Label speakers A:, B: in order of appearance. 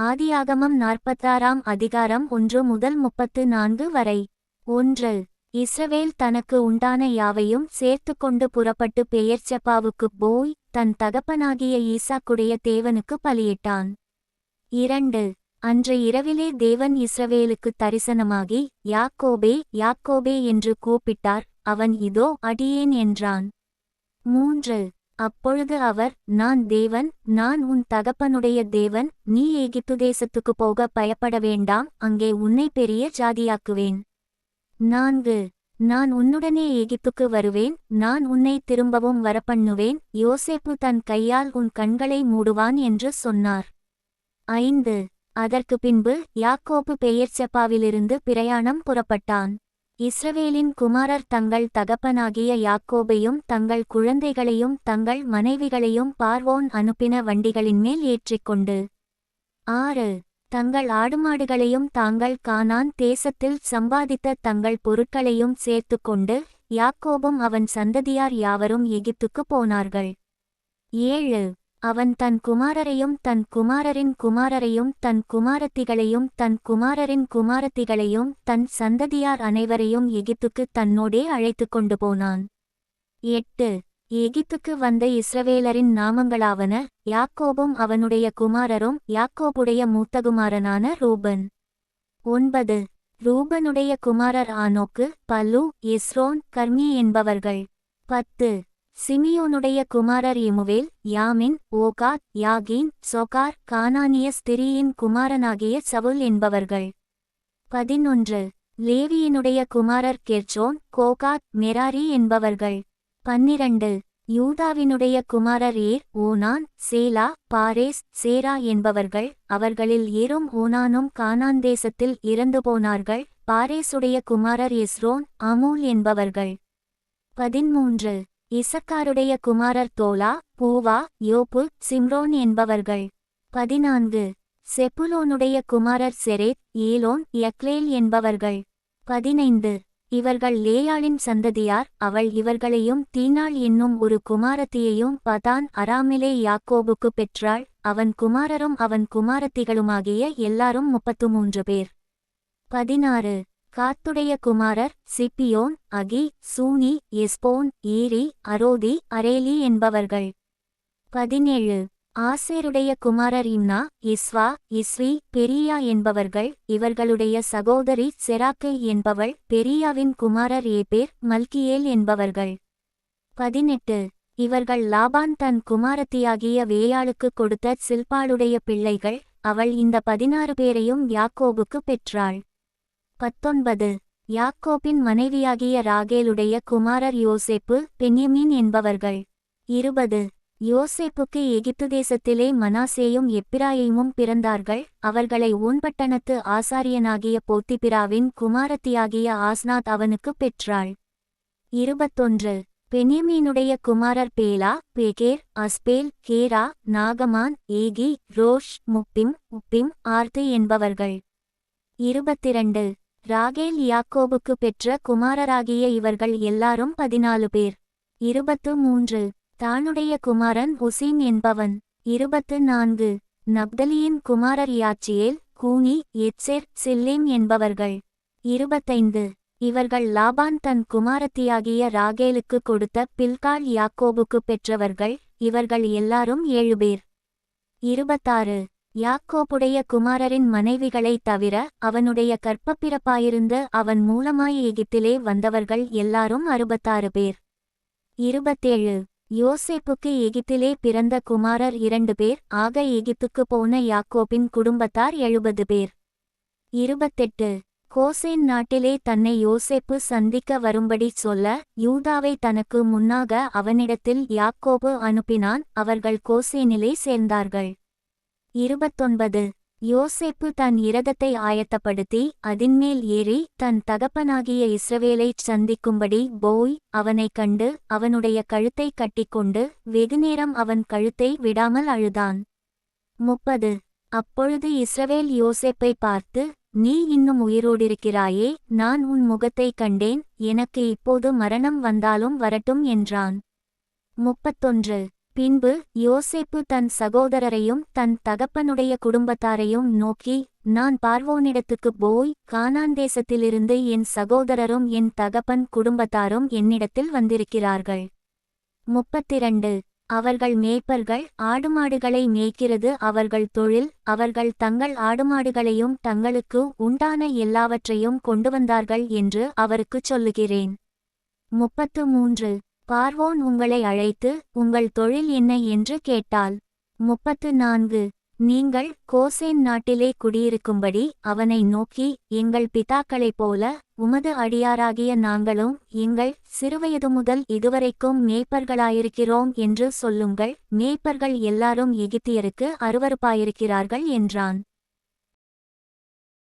A: ஆதியாகமம் நாற்பத்தாறாம் அதிகாரம் ஒன்று முதல் முப்பத்து நான்கு வரை. ஒன்று. இஸ்ரவேல் தனக்கு உண்டான யாவையும் சேர்த்துக்கொண்டு புறப்பட்டு பெயர்ச்செப்பாவுக்குப் போய் தன் தகப்பனாகிய ஈசாக்குடைய தேவனுக்கு பலியிட்டான். இரண்டு. அன்று இரவிலே தேவன் இஸ்ரவேலுக்கு தரிசனமாகி யாக்கோபே யாக்கோபே என்று கூப்பிட்டார். அவன் இதோ அடியேன் என்றான். மூன்று. அப்பொழுது அவர் நான் தேவன் நான் உன் தகப்பனுடைய தேவன் நீ எகிப்து தேசத்துக்கு போக பயப்பட வேண்டாம் அங்கே உன்னை பெரிய ஜாதியாக்குவேன். நான்கு நான் உன்னுடனே எகிப்துக்கு வருவேன் நான் உன்னை திரும்பவும் வரப்பண்ணுவேன் யோசேப்பு தன் கையால் உன் கண்களை மூடுவான் என்று சொன்னார். ஐந்து அதற்கு பின்பு யாக்கோப்பு பெயர்ச்செப்பாவிலிருந்து பிரயாணம் புறப்பட்டான். இஸ்ரவேலின் குமாரர் தங்கள் தகப்பனாகிய யாக்கோபையும் தங்கள் குழந்தைகளையும் தங்கள் மனைவிகளையும் பார்வோன் அனுப்பின வண்டிகளின் மேல் ஏற்றிக்கொண்டு. ஆறு. தங்கள் ஆடுமாடுகளையும் தாங்கள் கானான் தேசத்தில் சம்பாதித்த தங்கள் பொருட்களையும் சேர்த்துக்கொண்டு யாக்கோபும் அவன் சந்ததியார் யாவரும் எகிப்துக்குப் போனார்கள். ஏழு. அவன் தன் குமாரரையும் தன் குமாரரின் குமாரரையும் தன் குமாரத்திகளையும் தன் குமாரரின் குமாரத்திகளையும் தன் சந்ததியார் அனைவரையும் எகிப்துக்கு தன்னோடே அழைத்து கொண்டு போனான். எட்டு. எகிப்துக்கு வந்த இஸ்ரவேலரின் நாமங்களாவன யாக்கோபும் அவனுடைய குமாரரும் யாக்கோபுடைய மூத்தகுமாரனான ரூபன். ஒன்பது. ரூபனுடைய குமாரர் ஆனோக்கு பல்லு இஸ்ரோன் கர்மி என்பவர்கள். பத்து. சிமியோனுடைய குமாரர் இமுவேல் யாமின் ஓகாத் யாகீன் சொகார் கானானிய ஸ்திரியின் குமாரனாகிய சவுல் என்பவர்கள். பதினொன்று. லேவியினுடைய குமாரர் கெர்ச்சோன் கோகாத் மெராரி என்பவர்கள். பன்னிரண்டு. யூதாவினுடைய குமாரர் ஏர் ஓனான் சேலா பாரேஸ் சேரா என்பவர்கள். அவர்களில் ஏரும் ஓனானும் கானான் தேசத்தில் இறந்து போனார்கள். பாரேசுடைய குமாரர் எஸ்ரோன் அமூல் என்பவர்கள். பதிமூன்று. இசக்காருடைய குமாரர் தோலா பூவா யோபு சிம்ரோன் என்பவர்கள். பதினான்கு. செப்புலோனுடைய குமாரர் செரேத் ஏலோன் யக்லேல் என்பவர்கள். பதினைந்து. இவர்கள் லேயாளின் சந்ததியார் அவள் இவர்களையும் தீனாள் என்னும் ஒரு குமாரத்தியையும் பதான் அராமிலே யாக்கோபுக்கு பெற்றாள் அவன் குமாரரும் அவன் குமாரத்திகளுமாகிய எல்லாரும் முப்பத்து மூன்று பேர். பதினாறு. காத்துடைய குமாரர் சிப்பியோன் அகி சூனி எஸ்போன் ஈரி அரோதி அரேலி என்பவர்கள். பதினேழு. ஆசேருடைய குமாரர் இம்னா இஸ்வா இஸ்வி பெரியா என்பவர்கள். இவர்களுடைய சகோதரி செராக்கை என்பவள். பெரியாவின் குமாரர் ஏபேர் மல்கியேல் என்பவர்கள். பதினெட்டு. இவர்கள் லாபான் தன் குமாரத்தியாகிய வேயாளுக்கு கொடுத்த சில்பாளுடைய பிள்ளைகள். அவள் இந்த பதினாறு பேரையும் யாக்கோபுக்கு பெற்றாள். பத்தொன்பது. யாக்கோபின் மனைவியாகிய ராகேலுடைய குமாரர் யோசேப்பு பென்யமீன் என்பவர்கள். இருபது. யோசேப்புக்கு எகிப்து தேசத்திலே மனாசேயும் எப்பிராயையும் பிறந்தார்கள். அவர்களை ஊன்பட்டணத்து ஆசாரியனாகிய போத்திபிராவின் குமாரத்தியாகிய ஆஸ்நாத் அவனுக்கு பெற்றாள். இருபத்தொன்று. பென்யமீனுடைய குமாரர் பேலா பேகேர் அஸ்பேல் கேரா நாகமான் ஏகி ரோஷ் முப்பிம் உப்பிம் ஆர்த்து என்பவர்கள். இருபத்திரண்டு. ராகேல் யாக்கோபுக்கு பெற்ற குமாரராகிய இவர்கள் எல்லாரும் பதினாலு பேர். இருபத்து மூன்று. தானுடைய குமாரன் ஹுசீன் என்பவன். இருபத்து நான்கு. நப்தலியின் குமாரர் யாச்சியேல் கூனி எட்செர் சில்லேம் என்பவர்கள். இருபத்தைந்து. இவர்கள் லாபான் தன் குமாரத்தியாகிய ராகேலுக்கு கொடுத்த பில்கால் யாக்கோபுக்கு பெற்றவர்கள் இவர்கள் எல்லாரும் ஏழு பேர். இருபத்தாறு. யாக்கோபுடைய குமாரரின் மனைவிகளைத் தவிர அவனுடைய கற்பப்பிறப்பாயிருந்து அவன் மூலமாய் எகிப்திலே வந்தவர்கள் எல்லாரும் அறுபத்தாறு பேர். இருபத்தேழு. யோசேப்புக்கு எகிப்திலே பிறந்த குமாரர் இரண்டு பேர் ஆக எகிப்துக்கு போன யாக்கோபின் குடும்பத்தார் எழுபது பேர். இருபத்தெட்டு. கோசேன் நாட்டிலே தன்னை யோசேப்பு சந்திக்க வரும்படி சொல்ல யூதாவை தனக்கு முன்னாக அவனிடத்தில் யாக்கோபு அனுப்பினான் அவர்கள் கோசேனிலே சேர்ந்தார்கள். இருபத்தொன்பது. யோசேப்பு தன் இரதத்தை ஆயத்தப்படுத்தி அதின்மேல் ஏறி தன் தகப்பனாகிய இஸ்ரவேலைச் சந்திக்கும்படி போய் அவனைக் கண்டு அவனுடைய கழுத்தை கட்டிக்கொண்டு வெகுநேரம் அவன் கழுத்தை விடாமல் அழுதான். முப்பது. அப்பொழுது இஸ்ரவேல் யோசேப்பை பார்த்து நீ இன்னும் உயிரோடிருக்கிறாயே நான் உன் முகத்தைக் கண்டேன் எனக்கு இப்போது மரணம் வந்தாலும் வரட்டும் என்றான். முப்பத்தொன்று. பின்பு யோசேப்பு தன் சகோதரரையும் தன் தகப்பனுடைய குடும்பத்தாரையும் நோக்கி நான் பார்வோனிடத்துக்குப் போய் கானான் தேசத்திலிருந்து என் சகோதரரும் என் தகப்பன் குடும்பத்தாரும் என்னிடத்தில் வந்திருக்கிறார்கள். முப்பத்திரண்டு. அவர்கள் மேய்ப்பர்கள் ஆடுமாடுகளை மேய்க்கிறது அவர்கள் தொழில் அவர்கள் தங்கள் ஆடுமாடுகளையும் தங்களுக்கு உண்டான எல்லாவற்றையும் கொண்டு வந்தார்கள் என்று அவருக்குச் சொல்லுகிறேன். முப்பத்து மூன்று. பார்வோன் உங்களை அழைத்து உங்கள் தொழில் என்ன? என்று கேட்டாள். முப்பத்து நான்கு. நீங்கள் கோசேன் நாட்டிலே குடியிருக்கும்படி அவனை நோக்கி எங்கள் பிதாக்களைப் போல உமது அடியாராகிய நாங்களும் எங்கள் சிறுவயது முதல் இதுவரைக்கும் மேய்ப்பர்களாயிருக்கிறோம் என்று சொல்லுங்கள். மேய்ப்பர்கள் எல்லாரும் எகிப்தியருக்கு அருவருப்பாயிருக்கிறார்கள் என்றான்.